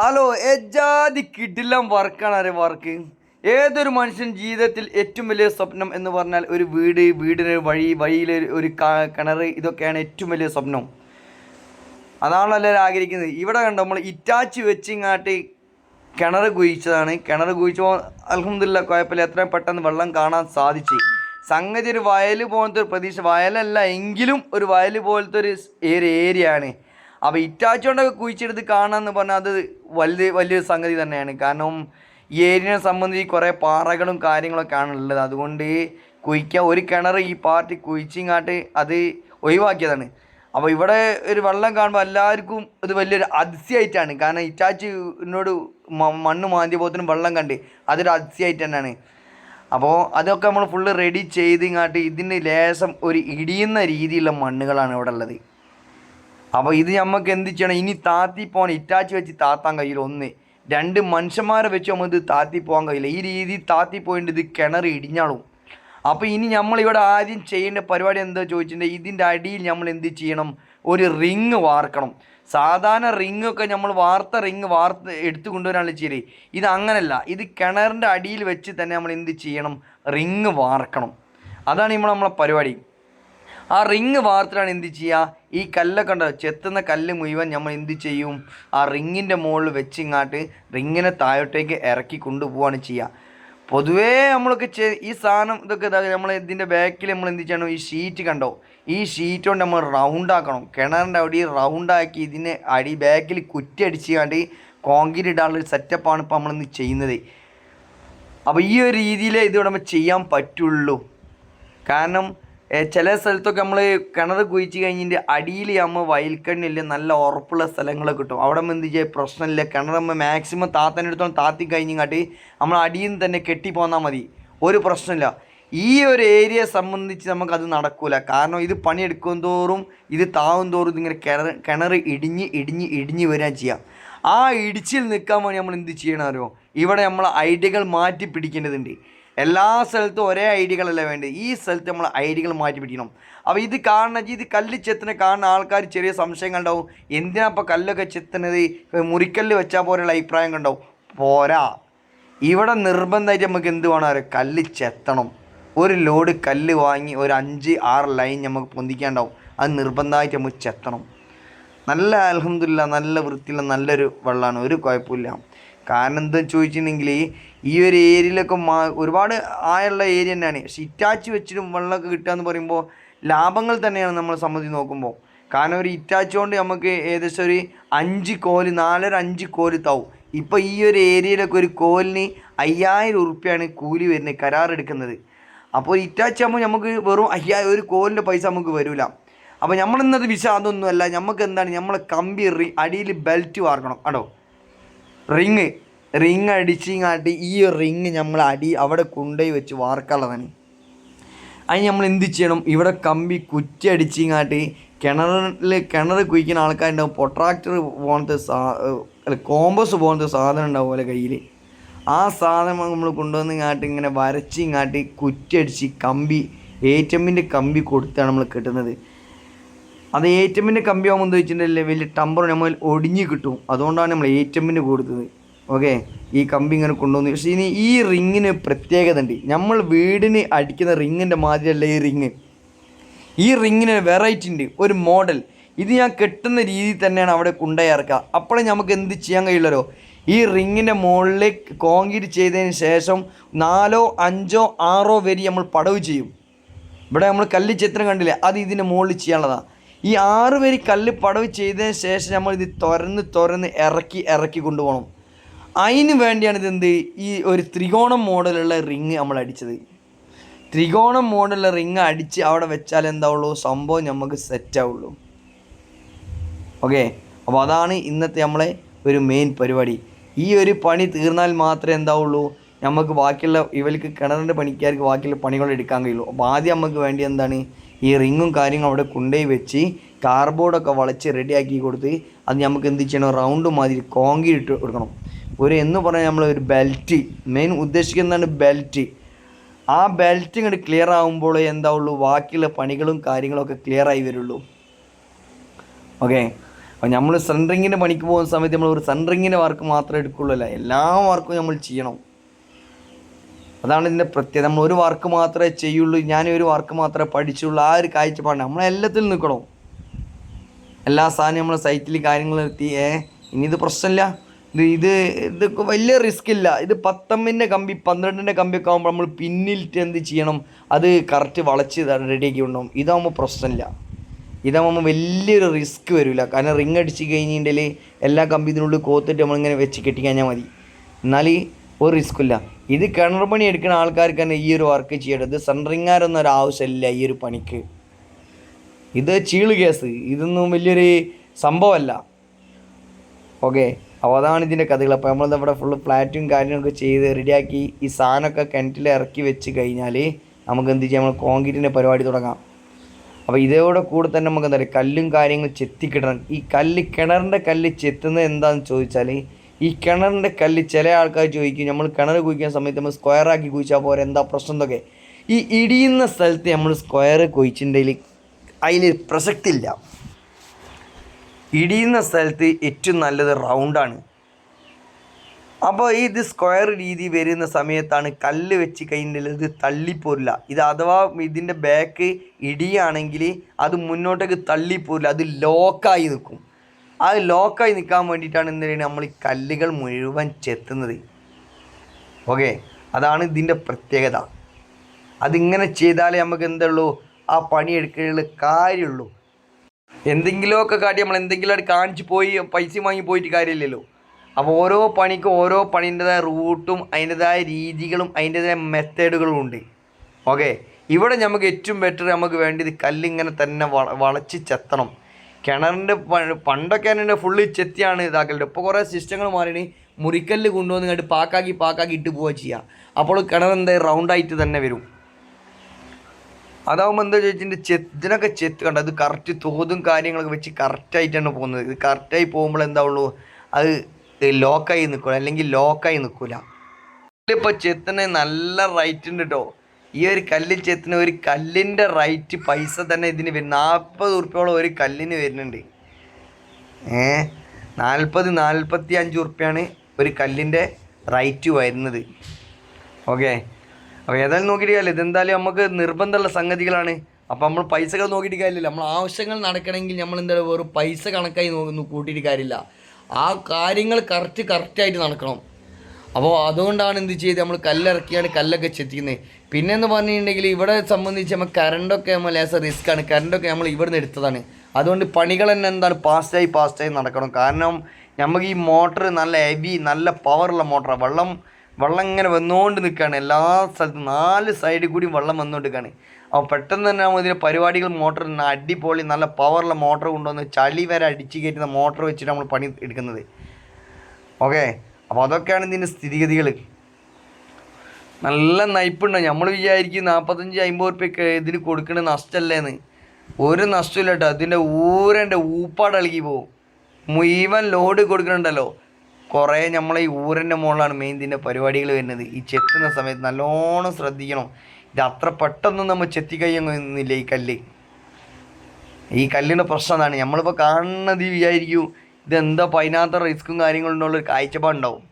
Hello എജാതി കിടിലം വർക്കാണ് അരെ work? ഏതൊരു മനുഷ്യൻ ജീവിതത്തിൽ ഏറ്റവും വലിയ സ്വപ്നം എന്ന് പറഞ്ഞാൽ ഒരു വീട് വീടിന് വഴി വഴിയിലെ ഒരു കിണർ ഇതൊക്കെയാണ് ഏറ്റവും വലിയ സ്വപ്നം. അതാണല്ലോ എല്ലാവരും ആഗ്രഹിക്കുന്നത്. ഇവിടെ കണ്ടോ നമ്മൾ ഇറ്റാച്ചി വെച്ചിങ്ങാട്ടി കിണർ കുഴിച്ചതാണ്. കിണർ കുഴിച്ചപ്പോൾ അലഹമില്ല കുഴപ്പമില്ല. എത്രയും പെട്ടെന്ന് വെള്ളം കാണാൻ സാധിച്ചു. സംഗതി ഒരു വയൽ പോലത്തെ ഒരു പ്രതീക്ഷ വയലല്ല എങ്കിലും ഒരു വയൽ പോലത്തെ ഒരു ഏരിയ ആണ് അപ്പോൾ ഇറ്റാച്ചി കൊണ്ടൊക്കെ കുഴിച്ചെടുത്ത് കാണാമെന്ന് പറഞ്ഞാൽ അത് വലിയ വലിയൊരു സംഗതി തന്നെയാണ്. കാരണം ഈ ഏരിയനെ സംബന്ധിച്ച് കുറേ പാറകളും കാര്യങ്ങളൊക്കെ ആണ് ഉള്ളത്. അതുകൊണ്ട് കുഴിക്കാൻ ഒരു കിണർ ഈ പാർട്ടി കുഴിച്ചിങ്ങാട്ട് അത് ഒഴിവാക്കിയതാണ്. അപ്പോൾ ഇവിടെ ഒരു വെള്ളം കാണുമ്പോൾ എല്ലാവർക്കും ഇത് വലിയൊരു അതിശയമായിട്ടാണ് കാരണം ഇറ്റാച്ചിനോട് എന്നോട് മണ്ണ് മാന്തിയപോത്തിനും വെള്ളം കണ്ട് അതൊരു അതിശയമായിട്ട് തന്നെയാണ്. അപ്പോൾ അതൊക്കെ നമ്മൾ ഫുള്ള് റെഡി ചെയ്ത് ഇങ്ങാട്ട് ഇതിന് ലേശം ഒരു ഇടിയുന്ന രീതിയിലുള്ള മണ്ണുകളാണ് ഇവിടെ ഉള്ളത്. അപ്പോൾ ഇത് നമുക്ക് എന്ത് ചെയ്യണം? ഇനി താത്തി പോകാൻ ഇറ്റാച്ച് വെച്ച് താത്താൻ കഴിയില്ല ഒന്ന്. രണ്ട് മനുഷ്യന്മാരെ വെച്ച് നമ്മൾ ഇത് താത്തി പോകാൻ കഴിയില്ല. ഈ രീതി താത്തി പോയിട്ട് ഇത് കിണർ ഇടിഞ്ഞാളും അപ്പോൾ ഇനി നമ്മൾ ഇവിടെ ആദ്യം ചെയ്യേണ്ട പരിപാടി എന്താ ചോദിച്ചിട്ടുണ്ടെങ്കിൽ ഇതിന്റെ അടിയിൽ നമ്മൾ എന്ത് ചെയ്യണം? ഒരു റിങ് വാർക്കണം. സാധാരണ റിങ് ഒക്കെ നമ്മൾ വാർത്ത റിങ് വാർത്ത് എടുത്തു കൊണ്ടുവരാനുള്ള ചെയ്യൽ. ഇത് അങ്ങനല്ല. ഇത് കിണറിന്റെ അടിയിൽ വെച്ച് തന്നെ നമ്മൾ എന്ത് ചെയ്യണം? റിങ് വാർക്കണം. അതാണ് നമ്മൾ നമ്മളെ പരിപാടി. ആ റിങ് വാർത്തിട്ടാണ് എന്ത് ചെയ്യുക ഈ കല്ലൊക്കെ ഉണ്ടോ ചെത്തുന്ന കല്ല് മുഴുവൻ നമ്മൾ എന്ത് ചെയ്യും? ആ റിങ്ങിന്റെ മുകളിൽ വെച്ചിങ്ങാട്ട് റിങ്ങിനെ താഴോട്ടേക്ക് ഇറക്കി കൊണ്ടുപോവാണ് ചെയ്യുക പൊതുവേ നമ്മളൊക്കെ ചെ ഈ സാധനം ഇതൊക്കെ ഇതാ നമ്മൾ ഇതിന്റെ ബാക്കിൽ നമ്മൾ എന്ത് ചെയ്യണം? ഈ ഷീറ്റ് കണ്ടോ? ഈ ഷീറ്റ് കൊണ്ട് നമ്മൾ റൗണ്ട് ആക്കണം. കിണറിന്റെ അവിടെ റൗണ്ടാക്കി ഇതിനെ അടി ബാക്കിൽ കുറ്റി അടിച്ചുകൊണ്ട് കോൺക്രീറ്റ് ഇടാനുള്ള സെറ്റപ്പാണ് ഇപ്പോൾ നമ്മളിന്ന് ചെയ്യുന്നത്. അപ്പോൾ ഈ ഒരു രീതിയിലേ ഇത് ചെയ്യാൻ പറ്റുള്ളൂ. കാരണം ചില സ്ഥലത്തൊക്കെ നമ്മൾ കിണർ കുഴിച്ച് കഴിഞ്ഞിട്ട് അടിയിൽ നമ്മൾ വയൽക്കണ്ണിൽ നല്ല ഉറപ്പുള്ള സ്ഥലങ്ങളൊക്കെ കിട്ടും. അവിടെ എന്ത് ചെയ്യുക പ്രശ്നമില്ല. കിണർ നമ്മൾ മാക്സിമം താത്തനെടുത്തോളം താത്തി കഴിഞ്ഞിങ്ങാട്ട് നമ്മൾ അടിയിൽ നിന്ന് തന്നെ കെട്ടി പോന്നാൽ മതി. ഒരു പ്രശ്നമില്ല. ഈ ഒരു ഏരിയയെ സംബന്ധിച്ച് നമുക്കത് നടക്കില്ല കാരണം ഇത് പണിയെടുക്കും തോറും ഇത് താവും തോറും ഇതിങ്ങനെ കിണർ കിണർ ഇടിഞ്ഞ് ഇടിഞ്ഞ് ഇടിഞ്ഞ് വരാൻ ചെയ്യാം. ആ ഇടിച്ചിൽ നിൽക്കാൻ വേണ്ടി നമ്മൾ എന്ത് ചെയ്യണം ഇവിടെ നമ്മൾ ഐഡിയകൾ മാറ്റി പിടിക്കേണ്ടതുണ്ട്. എല്ലാ സ്ഥലത്തും ഒരേ ഐഡിയകളല്ല വേണ്ടത് ഈ സ്ഥലത്ത് നമ്മൾ ഐഡികൾ മാറ്റി പിടിക്കണം. അപ്പോൾ ഇത് കാണുന്ന ഇത് കല്ല് ചെത്തുന്ന കാണുന്ന ആൾക്കാർ ചെറിയ സംശയങ്ങൾ ഉണ്ടാവും. എന്തിനാ ഇപ്പോൾ കല്ലൊക്കെ ചെത്തുന്നത്? മുറിക്കല്ല് വെച്ചാൽ പോലെയുള്ള അഭിപ്രായം കണ്ടാവും പോരാ. ഇവിടെ നിർബന്ധമായിട്ട് നമുക്ക് എന്ത് വേണം ഒരു കല്ല് ചെത്തണം. ഒരു ലോഡ് കല്ല് വാങ്ങി ഒരു അഞ്ച് ആറ് ലൈൻ നമുക്ക് പൊന്തിക്കാണ്ടാവും അത് നിർബന്ധമായിട്ട് നമുക്ക് ചെത്തണം. നല്ല അലഹമില്ല നല്ല വൃത്തിയുള്ള നല്ലൊരു വെള്ളമാണ്. ഒരു കുഴപ്പമില്ല കാരണം എന്താണെന്ന് ചോദിച്ചിട്ടുണ്ടെങ്കിൽ ഈ ഒരു ഏരിയയിലൊക്കെ മാ ഒരുപാട് ആയുള്ള ഏരിയ തന്നെയാണ്. പക്ഷെ ഇറ്റാച്ചി വെച്ചിട്ടും വെള്ളമൊക്കെ കിട്ടുക എന്ന് പറയുമ്പോൾ ലാഭങ്ങൾ തന്നെയാണ് നമ്മളെ സംബന്ധിച്ച് നോക്കുമ്പോൾ കാരണം ഒരു ഇറ്റാച്ചി കൊണ്ട് നമുക്ക് ഏകദേശം ഒരു അഞ്ച് കോൽ നാലര അഞ്ച് കോൽ താവും. ഇപ്പോൾ ഈ ഒരു ഏരിയയിലൊക്കെ ഒരു കോലിന് അയ്യായിരം ഉറുപ്പ്യാണ് കൂലി വരുന്നത് കരാറെടുക്കുന്നത്. അപ്പോൾ ഇറ്റാച്ചി ആകുമ്പോൾ നമുക്ക് വെറും അയ്യായിരം ഒരു കോലിന്റെ പൈസ നമുക്ക് വരില്ല അപ്പോൾ നമ്മളിന്നത് വിഷയം അതൊന്നുമല്ല നമുക്ക് എന്താണ് നമ്മളെ കമ്പി അടിയിൽ ബെൽറ്റ് വാർക്കണം. കേട്ടോ റിങ് റിങ് അടിച്ചിങ്ങാട്ടി ഈ റിങ് നമ്മൾ അടി അവിടെ കൊണ്ടുപോയി വെച്ച് വാർക്കുള്ളതാണ് അതിന് നമ്മൾ എന്ത് ചെയ്യണം? ഇവിടെ കമ്പി കുറ്റി അടിച്ചിങ്ങാട്ടി കിണറിൽ കിണർ കുഴിക്കുന്ന ആൾക്കാരുണ്ടാവും. പൊട്രാക്ടർ പോലത്തെ സാ കോമ്പസ് പോലത്തെ സാധനം ഉണ്ടാവും പോലെ കയ്യിൽ ആ സാധനം നമ്മൾ കൊണ്ടുവന്ന് ഇങ്ങാട്ട് ഇങ്ങനെ വരച്ച് ഇങ്ങാട്ട് കുറ്റി അടിച്ച് കമ്പി എ ടി എമ്മിന്റെ കമ്പി കൊടുത്താണ് നമ്മൾ കിട്ടുന്നത്. അത് എ ടി എമ്മിന്റെ കമ്പി ആകുമ്പോൾ എന്താ വെച്ചിട്ടുണ്ടെങ്കിൽ വലിയ ടമ്പർ നമ്മൾ ഒടിഞ്ഞ് കിട്ടും. അതുകൊണ്ടാണ് നമ്മൾ എ ടി എമ്മിന് കൊടുത്തത്. ഓക്കെ ഈ കമ്പി ഇങ്ങനെ കൊണ്ടുവന്നു. പക്ഷേ ഇനി ഈ റിങ്ങിന് പ്രത്യേകത ഉണ്ട്. നമ്മൾ വീടിന് അടിക്കുന്ന റിങ്ങിന്റെ മാതിരിയല്ല ഈ റിങ്. ഈ റിങ്ങിന് വെറൈറ്റി ഉണ്ട്. ഒരു മോഡൽ ഇത് ഞാൻ കെട്ടുന്ന രീതിയിൽ തന്നെയാണ് അവിടെ കൊണ്ടുപോയി അപ്പോഴേ നമുക്ക് എന്ത് ചെയ്യാൻ കഴിയില്ലല്ലോ ഈ റിങ്ങിന്റെ മുകളിൽ കോൺക്രീറ്റ് ചെയ്തതിന് ശേഷം നാലോ അഞ്ചോ ആറോ വരി നമ്മൾ പടവ് ചെയ്യും. ഇവിടെ നമ്മൾ കല്ല് ചിത്രം കണ്ടില്ലേ? അത് ഇതിന്റെ മുകളിൽ ചെയ്യാനുള്ളതാണ് ഈ ആറ് വരി കല്ല് പടവ് ചെയ്തതിന് ശേഷം നമ്മൾ ഇത് തുറന്ന് തുറന്ന് ഇറക്കി ഇറക്കി കൊണ്ടുപോകണം. അതിന് വേണ്ടിയാണ് ഇതെന്ത് ഈ ഒരു ത്രികോണം മോഡലുള്ള റിങ് നമ്മൾ അടിച്ചത്. ത്രികോണം മോഡലുള്ള റിങ് അടിച്ച് അവിടെ വെച്ചാൽ എന്താവുള്ളൂ? സംഭവം നമുക്ക് സെറ്റ് ആവുള്ളൂ. ഓക്കെ അപ്പോൾ അതാണ് ഇന്നത്തെ നമ്മളെ ഒരു മെയിൻ പരിപാടി. ഈ ഒരു പണി തീർന്നാൽ മാത്രമേ എന്താവുള്ളൂ? നമുക്ക് ബാക്കിയുള്ള ഇവർക്ക് കിണറിന്റെ പണിക്കാർക്ക് ബാക്കിയുള്ള പണികൾ എടുക്കാൻ കഴിയുള്ളൂ. അപ്പോൾ ആദ്യം നമുക്ക് വേണ്ടി എന്താണ്? ഈ റിങ്ങും കാര്യങ്ങളും അവിടെ കൊണ്ടുപോയി വെച്ച് കാർബോർഡൊക്കെ വളച്ച് റെഡിയാക്കി കൊടുത്ത് അത് നമുക്ക് എന്ത് ചെയ്യണം? റൗണ്ട് മാതിരി കോൺക്രീറ്റ് കൊടുക്കണം. ഒരു എന്ന് പറഞ്ഞാൽ നമ്മൾ ഒരു ബെൽറ്റ്. മെയിൻ ഉദ്ദേശിക്കുന്നതാണ് ബെൽറ്റ്. ആ ബെൽറ്റ് ഇങ്ങോട്ട് ക്ലിയർ ആകുമ്പോൾ എന്താവുള്ളൂ ബാക്കിയുള്ള പണികളും കാര്യങ്ങളൊക്കെ ക്ലിയർ ആയി വരുള്ളൂ. ഓക്കെ? അപ്പോൾ നമ്മൾ സെൻട്രിങ്ങിന്റെ പണിക്ക് പോകുന്ന സമയത്ത് നമ്മൾ ഒരു സെൻട്രിങ്ങിന്റെ വർക്ക് മാത്രമേ എടുക്കുള്ളൂ അല്ല? എല്ലാ വർക്കും നമ്മൾ ചെയ്യണം. അതാണ് ഇതിന്റെ പ്രത്യേകത. നമ്മൾ ഒരു വർക്ക് മാത്രമേ ചെയ്യുള്ളൂ. ഞാൻ ഒരു വർക്ക് മാത്രമേ പഠിച്ചുള്ളൂ. ആ ഒരു കാഴ്ചപ്പാട് നമ്മൾ എല്ലാത്തിൽ നിൽക്കണം. എല്ലാ സാധനവും നമ്മൾ സൈറ്റിൽ കാര്യങ്ങൾ എത്തി ഏ ഇനി ഇത് പ്രശ്നമില്ല. ഇത് ഇത് ഇത് വലിയ റിസ്ക് ഇല്ല. ഇത് പത്തൊമ്പതിന്റെ കമ്പി പന്ത്രണ്ടിന്റെ കമ്പിയൊക്കെ ആകുമ്പോൾ നമ്മൾ പിന്നിലിട്ട് എന്ത് ചെയ്യണം? അത് കറക്റ്റ് വളച്ച് റെഡിയാക്കി ഉണ്ടാവും ഇതാകുമ്പോൾ പ്രശ്നമില്ല. ഇതാകുമ്പോൾ വലിയൊരു റിസ്ക് വരില്ല. കാരണം റിങ് അടിച്ച് കഴിഞ്ഞിട്ടുണ്ടെങ്കിൽ എല്ലാ കമ്പി ഇതിനുള്ളിൽ കോത്തിട്ട് നമ്മളിങ്ങനെ വെച്ച് കെട്ടിക്കഴിഞ്ഞാൽ മതി. എന്നാൽ ഒരു റിസ്ക്കില്ല. ഇത് കിണർ പണി എടുക്കുന്ന ആൾക്കാർക്ക് തന്നെ ഈ ഒരു വർക്ക് ചെയ്യേണ്ടത് സെൻട്രിങ്ങാരൊന്നും ആവശ്യമില്ല ഈ ഒരു പണിക്ക്. ഇത് ചീൾ കേസ് ഇതൊന്നും വലിയൊരു സംഭവമല്ല. ഓക്കെ അപ്പോൾ അതാണ് ഇതിന്റെ കഥകൾ. അപ്പോൾ നമ്മൾ ഇവിടെ ഫുള്ള് ഫ്ലാറ്റും കാര്യങ്ങളൊക്കെ ചെയ്ത് റെഡിയാക്കി ഈ സാധനമൊക്കെ കിണറ്റിൽ ഇറക്കി വെച്ച് കഴിഞ്ഞാൽ നമുക്ക് എന്ത് ചെയ്യാം? നമ്മൾ കോൺക്രീറ്റിന്റെ പരിപാടി തുടങ്ങാം. അപ്പോൾ ഇതോടെ കൂടെ തന്നെ നമുക്ക് എന്താ പറയുക കല്ലും കാര്യങ്ങളും ചെത്തിക്കിടണം. ഈ കല്ല് കിണറിന്റെ കല്ല് ചെത്തുന്നത് എന്താണെന്ന് ചോദിച്ചാൽ ഈ കിണറിന്റെ കല്ല് ചില ആൾക്കാർ ചോദിക്കും നമ്മൾ കിണർ കുഴിക്കുന്ന സമയത്ത് നമ്മൾ സ്ക്വയറാക്കി കുഴിച്ചാൽ പോരെ? എന്താ പ്രശ്നം? എന്നൊക്കെ. ഈ ഇടിയുന്ന സ്ഥലത്ത് നമ്മൾ സ്ക്വയർ കുഴിച്ചിട്ടുണ്ടെങ്കിൽ അതിന് പ്രസക്തി ഇല്ല ഇടിയുന്ന സ്ഥലത്ത് ഏറ്റവും നല്ലത് റൗണ്ടാണ് അപ്പോൾ ഇത് സ്ക്വയർ രീതി വരുന്ന സമയത്താണ് കല്ല് വെച്ച് കഴിഞ്ഞാൽ ഇത് തള്ളിപ്പോരില്ല. ഇത് അഥവാ ഇതിന്റെ ബാക്ക് ഇടിയാണെങ്കിൽ അത് മുന്നോട്ടേക്ക് തള്ളിപ്പോരില്ല. അത് ലോക്കായി നിൽക്കും. ആ ലോക്കായി നിൽക്കാൻ വേണ്ടിയിട്ടാണ് എന്തിനാണ് നമ്മൾ ഈ കല്ലുകൾ മുഴുവൻ ചെത്തുന്നത്. ഓക്കെ അതാണ് ഇതിന്റെ പ്രത്യേകത. അതിങ്ങനെ ചെയ്താലേ നമുക്ക് എന്തുള്ളൂ? ആ പണി എടുക്കാനുള്ള കാര്യമുള്ളൂ. എന്തെങ്കിലുമൊക്കെ കാട്ടി നമ്മൾ എന്തെങ്കിലും കാണിച്ച് പോയി പൈസ വാങ്ങി പോയിട്ട് കാര്യമില്ലല്ലോ. അപ്പോൾ ഓരോ പണിക്കും ഓരോ പണീന്റെതായ റൂട്ടും അതിന്റെതായ രീതികളും അതിന്റെതായ മെത്തേഡുകളും ഉണ്ട്. ഓക്കെ ഇവിടെ നമുക്ക് ഏറ്റവും ബെറ്റർ നമുക്ക് വേണ്ടത് കല്ലിങ്ങനെ തന്നെ വള വളച്ച് ചെത്തണം. കിണറിന്റെ പണ്ടൊക്കെ തന്നെ ഫുള്ള് ചെത്തിയാണ് ഇതാക്കലുണ്ട്. ഇപ്പോൾ കുറേ സിസ്റ്റങ്ങൾ മാറിയാണ്. മുറിക്കല്ല് കൊണ്ടുവന്ന് കണ്ട് പാക്കാക്കി പാക്കാക്കി ഇട്ട് പോവുക ചെയ്യുക അപ്പോൾ കിണർ എന്താ റൗണ്ടായിട്ട് തന്നെ വരും. അതാവുമ്പോൾ എന്താ ചോദിച്ചിട്ടുണ്ടെങ്കിൽ ചെത്തിനൊക്കെ ചെത്ത് കണ്ട? അത് കറക്റ്റ് തോതും കാര്യങ്ങളൊക്കെ വെച്ച് കറക്റ്റായിട്ടാണ് പോകുന്നത്. ഇത് കറക്റ്റായി പോകുമ്പോൾ എന്താ ഉള്ളൂ അത് ലോക്കായി നിൽക്കില്ല അല്ലെങ്കിൽ ലോക്കായി നിൽക്കില്ല ഇപ്പോൾ ചെത്തിനെ നല്ല റൈറ്റ് ഉണ്ട് കേട്ടോ ഈ ഒരു കല്ലിൽ ചെത്തുന്ന ഒരു കല്ലിന്റെ റൈറ്റ് പൈസ തന്നെ ഇതിന് വരും. നാൽപ്പത് ഉറുപ്പ്യോളം ഒരു കല്ലിന് വരുന്നുണ്ട്. ഏ? നാൽപ്പത് നാൽപ്പത്തി അഞ്ച് ഉറുപ്പ്യാണ് ഒരു കല്ലിന്റെ റൈറ്റ് വരുന്നത്. ഓക്കെ? അപ്പോൾ ഏതായാലും നോക്കിയിട്ട് കാര്യമില്ല. ഇതെന്തായാലും നമുക്ക് നിർബന്ധമുള്ള സംഗതികളാണ്. അപ്പോൾ നമ്മൾ പൈസകൾ നോക്കിയിട്ട് കാര്യമില്ല. നമ്മൾ ആവശ്യങ്ങൾ നടക്കണമെങ്കിൽ നമ്മൾ എന്തായാലും വെറും പൈസ കണക്കായി നോക്കുന്നു കൂട്ടിയിട്ട് കാര്യമില്ല. ആ കാര്യങ്ങൾ കറക്റ്റ് കറക്റ്റായിട്ട് നടക്കണം. അപ്പോൾ അതുകൊണ്ടാണ് എന്ത് ചെയ്ത് നമ്മൾ കല്ലിറക്കിയാണ് കല്ലൊക്കെ ചെത്തിക്കുന്നത്. പിന്നെ എന്ന് പറഞ്ഞിട്ടുണ്ടെങ്കിൽ ഇവിടെ സംബന്ധിച്ച് നമ്മൾ കറണ്ടൊക്കെ നമ്മൾ ലേസ ആണ്. കറണ്ടൊക്കെ നമ്മൾ ഇവിടുന്ന് എടുത്തതാണ്. അതുകൊണ്ട് പണികൾ തന്നെ എന്താണ് ഫാസ്റ്റായി ഫാസ്റ്റായി നടക്കണം. കാരണം നമുക്ക് ഈ മോട്ടർ നല്ല ഹെവി നല്ല പവറുള്ള മോട്ടറാണ് വെള്ളം വെള്ളം ഇങ്ങനെ വന്നുകൊണ്ട് നിൽക്കുകയാണ് എല്ലാ സ്ഥലത്തും നാല് സൈഡിൽ കൂടി വെള്ളം വന്നുകൊണ്ട് നിൽക്കുകയാണ് അപ്പോൾ പെട്ടെന്ന് തന്നെ നമ്മൾ ഇതിന്റെ പരിപാടികൾ മോട്ടർ അടിപൊളി നല്ല പവറുള്ള മോട്ടർ കൊണ്ടുവന്ന് ചളി വരെ അടിച്ച് കയറ്റുന്ന മോട്ടർ വെച്ചിട്ട് നമ്മൾ പണി എടുക്കുന്നത്. ഓക്കെ അപ്പോൾ അതൊക്കെയാണ് ഇതിന്റെ സ്ഥിതിഗതികൾ നല്ല നയിപ്പുണ്ട് നമ്മൾ വിചാരിക്കും നാൽപ്പത്തഞ്ച് അമ്പത് ഉറുപ്പ്യൊക്കെ ഇതിന് കൊടുക്കണ നഷ്ടമല്ലേന്ന് ഒരു നഷ്ടമില്ല കേട്ടോ അതിന്റെ ഊരന്റെ ഊപ്പാട് ഇളകി പോകും മുഴുവൻ ലോഡ് കൊടുക്കണുണ്ടല്ലോ. കുറേ നമ്മളെ ഈ ഊരന്റെ മുകളിലാണ് മെയിൻ ഇതിന്റെ പരിപാടികൾ വരുന്നത്. ഈ ചെത്തുന്ന സമയത്ത് നല്ലോണം ശ്രദ്ധിക്കണം. ഇത് അത്ര പെട്ടെന്ന് നമ്മൾ ചെത്തി കഴിയുന്നില്ല ഈ കല്ല്? ഈ കല്ലിന്റെ പ്രശ്നം എന്താണ് നമ്മളിപ്പോൾ കാണുന്നത് വിചാരിക്കും ഇതെന്താ പതിനാത്ത റിസ്ക്കും കാര്യങ്ങളും ഉള്ളൊരു കാഴ്ചപ്പാടുണ്ടാവും.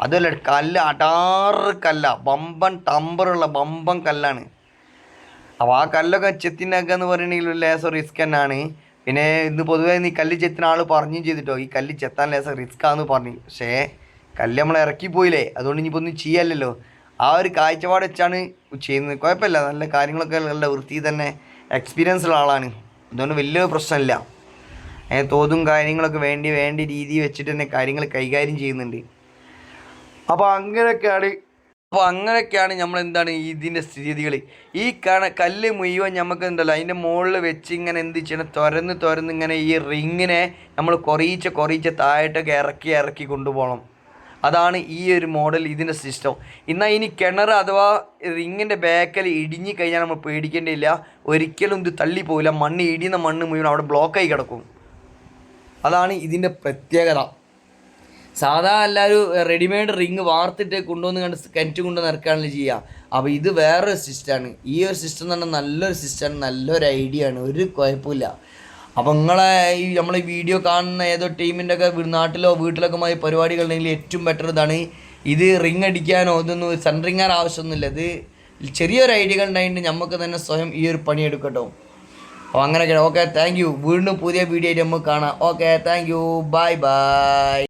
അതുമല്ല കല്ല് അടാറ് കല്ല ബമ്പൻ ടമ്പറുള്ള ബമ്പൻ കല്ലാണ്. അപ്പോൾ ആ കല്ലൊക്കെ ചെത്തിനാക്കുക എന്ന് പറയുകയാണെങ്കിൽ ലേസർ റിസ്ക് തന്നെയാണ്. പിന്നെ ഇന്ന് പൊതുവേ നീ കല്ല് ചെത്തുന്ന ആൾ പറഞ്ഞും ചെയ്തിട്ടോ? ഈ കല്ല് ചെത്താൻ ലേസ റിസ്ക് ആണെന്ന് പറഞ്ഞു. പക്ഷേ കല്ല് നമ്മൾ ഇറക്കിപ്പോയില്ലേ അതുകൊണ്ട് ഇനിയിപ്പോൾ ഒന്നും ചെയ്യാമല്ലോ ആ ഒരു കാഴ്ചപ്പാട് വെച്ചാണ് ചെയ്യുന്നത്. കുഴപ്പമില്ല. നല്ല കാര്യങ്ങളൊക്കെ നല്ല വൃത്തി തന്നെ എക്സ്പീരിയൻസ് ഉള്ള ആളാണ്. അതുകൊണ്ട് വലിയൊരു പ്രശ്നമില്ല. തോതും കാര്യങ്ങളൊക്കെ വേണ്ടി വേണ്ട രീതി വെച്ചിട്ട് തന്നെ കാര്യങ്ങൾ കൈകാര്യം ചെയ്യുന്നുണ്ട്. അപ്പോൾ അങ്ങനെയൊക്കെയാണ് അപ്പോൾ അങ്ങനെയൊക്കെയാണ് നമ്മൾ എന്താണ് ഇതിന്റെ സ്ഥിതികൾ ഈ കണ കല്ല് മുഴുവൻ നമുക്ക് ഉണ്ടല്ലോ അതിന്റെ മുകളിൽ വെച്ച് ഇങ്ങനെ എന്ത് ചെയ്യണം തുരന്ന് തുരന്ന് ഇങ്ങനെ ഈ റിങ്ങിനെ നമ്മൾ കുറയിച്ച് കുറയിച്ച് താഴോട്ടൊക്കെ ഇറക്കി ഇറക്കി കൊണ്ടുപോകണം. അതാണ് ഈ ഒരു മോഡൽ ഇതിന്റെ സിസ്റ്റം. എന്നാൽ ഇനി കിണർ അഥവാ റിങ്ങിന്റെ ബാക്കിൽ ഇടിഞ്ഞു കഴിഞ്ഞാൽ നമ്മൾ പേടിക്കേണ്ടിയില്ല. ഒരിക്കലും ഇത് തള്ളിപ്പോവില്ല. മണ്ണ് ഇടിയുന്ന മണ്ണ് മുഴുവൻ അവിടെ ബ്ലോക്കായി കിടക്കും. അതാണ് ഇതിന്റെ പ്രത്യേകത. സാധാ എല്ലാവരും റെഡിമെയ്ഡ് റിങ് വാർത്തിട്ട് കൊണ്ടുവന്ന് കണ്ട് കിണറ്റ് കൊണ്ടുവന്ന് ഇറക്കുകയാണല്ലോ ചെയ്യുക. അപ്പോൾ ഇത് വേറൊരു സിസ്റ്റമാണ് ഈ ഒരു സിസ്റ്റം തന്നെ നല്ലൊരു സിസ്റ്റമാണ് നല്ലൊരു ഐഡിയ ആണ്. ഒരു കുഴപ്പമില്ല അപ്പോൾ നിങ്ങളെ ഈ നമ്മൾ വീഡിയോ കാണുന്ന ഏതോ ടീമിന്റെ ഒക്കെ നാട്ടിലോ വീട്ടിലൊക്കെ പോയി പരിപാടികൾ ഉണ്ടെങ്കിൽ ഏറ്റവും ബെറ്റർ ഇതാണ്. ഇത് റിങ് അടിക്കാനോ ഇതൊന്നും സൺ ആവശ്യമൊന്നുമില്ല. ഇത് ചെറിയൊരു ഐഡിയകൾ ഉണ്ടായിട്ട് നമുക്ക് തന്നെ സ്വയം ഈ ഒരു പണി എടുക്കട്ടോ. അപ്പോൾ അങ്ങനെയൊക്കെയാണ്. ഓക്കെ താങ്ക് യു വീണ്ടും പുതിയ വീഡിയോ ആയിട്ട് നമുക്ക് കാണാം. Okay thank you bye bye